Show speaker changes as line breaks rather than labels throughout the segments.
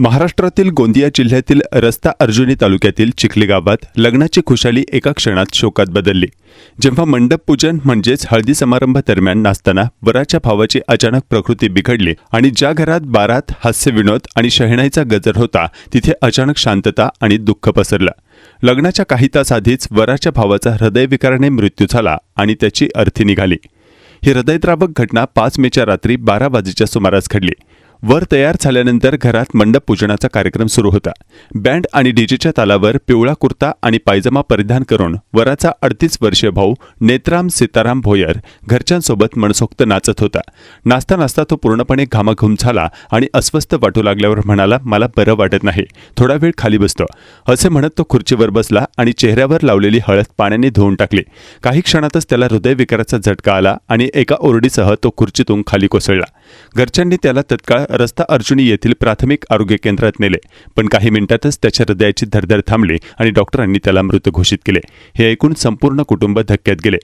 महाराष्ट्रातील गोंदिया जिल्ह्यातील रस्ता अर्जुनी तालुक्यातील चिखली गावात लग्नाची खुशाली एका क्षणात शोकात बदलली. जेव्हा मंडप पूजन म्हणजेच हळदी समारंभ दरम्यान नाचताना वराच्या भावाची अचानक प्रकृती बिघडली आणि ज्या घरात बारात हास्य विनोद आणि शहनाईचा गजर होता तिथे अचानक शांतता आणि दुःख पसरलं. लग्नाच्या काही तास आधीच वराच्या भावाचा हृदयविकाराने मृत्यू झाला आणि त्याची अर्थी निघाली. ही हृदयद्रावक घटना पाच मेच्या रात्री बारा वाजेच्या सुमारास घडली. वर तयार झाल्यानंतर घरात मंडप पूजनाचा कार्यक्रम सुरू होता. बँड आणि डीजेच्या तालावर पिवळा कुर्ता आणि पायजमा परिधान करून वराचा अडतीस वर्षीय भाऊ नेत्राम सीताराम भोयर घरच्यांसोबत मनसोक्त नाचत होता. नाचता नाचता तो पूर्णपणे घामाघूम झाला आणि अस्वस्थ वाटू लागल्यावर म्हणाला मला बरं वाटत नाही. थोडा वेळ खाली बसतो. असे म्हणत तो खुर्चीवर बसला आणि चेहऱ्यावर लावलेली हळद पाण्याने धुवून टाकली. काही क्षणातच त्याला हृदयविकाराचा झटका आला आणि एका ओरडीसह तो खुर्चीतून खाली कोसळला. घरच्यांनी त्याला तत्काळ रस्ता अर्जुनी येथील प्राथमिक आरोग्य केंद्रात नेले. पण काही मिनिटातच त्याच्या हृदयाची धडधड थांबली आणि डॉक्टरांनी त्याला मृत घोषित केले. हे ऐकून संपूर्ण कुटुंब धक्क्यात गेले.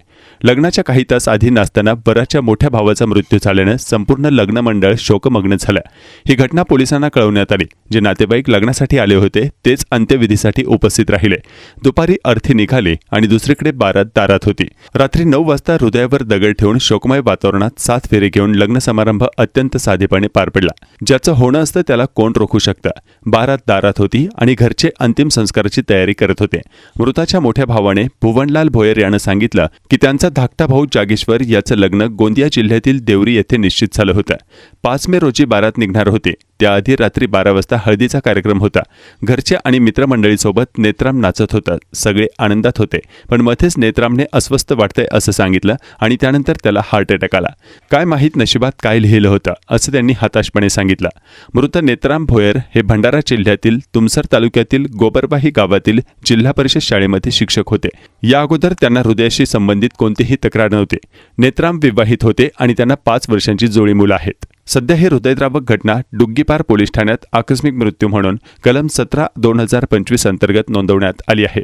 लग्नाच्या काही तास आधी नाचताना बराच्या मोठ्या भावाचा मृत्यू झाल्यानं संपूर्ण लग्न मंडळ शोकमग्न झालं. ही घटना पोलिसांना कळवण्यात आली. जे नातेवाईक लग्नासाठी आले होते तेच अंत्यविधीसाठी उपस्थित राहिले. दुपारी अर्थी निघाली आणि दुसरीकडे बारात दारात होती. रात्री नऊ वाजता हृदयावर दगड ठेवून शोकमय वातावरणात सात फेरे घेऊन लग्न समारंभ अत्यंत साधेपणे पार पडला. ज्याचं होणं असतं त्याला कोण रोखू शकतं? बारात दारात होती आणि घरचे अंतिम संस्काराची तयारी करत होते. मृताच्या मोठ्या भावाने भुवनलाल भोयर यानं सांगितलं की त्यांचा धाकटा भाऊ जागेश्वर याचं लग्न गोंदिया जिल्ह्यातील देवरी येथे निश्चित झालं होतं. पाच मे रोजी बारात निघणार होते. त्याआधी रात्री बारा वाजता हळदीचा कार्यक्रम होता. घरचे आणि मित्रमंडळीसोबत नेत्राम नाचत होता. सगळे आनंदात होते. पण मध्येच नेत्रामने अस्वस्थ वाटतंय असं सांगितलं आणि त्यानंतर त्याला हार्ट अटॅक आला. काय माहीत नशिबात काय लिहिलं होतं असं त्यांनी हताशपणे सांगितलं. मृत नेत्राम भोयर हे भंडारा जिल्ह्यातील तुमसर तालुक्यातील गोबरबाही गावातील जिल्हा परिषद शाळेमध्ये शिक्षक होते. या अगोदर त्यांना हृदयाशी संबंधित कोणतीही तक्रार नव्हती. नेत्राम विवाहित होते आणि त्यांना पाच वर्षांची जोडी मुलं आहेत. सध्या ही हृदयद्रावक घटना डुग्गीपार पोलीस ठाण्यात आकस्मिक मृत्यू म्हणून कलम सतरा दोन हजार पंचवीस अंतर्गत नोंदवण्यात आली आहे.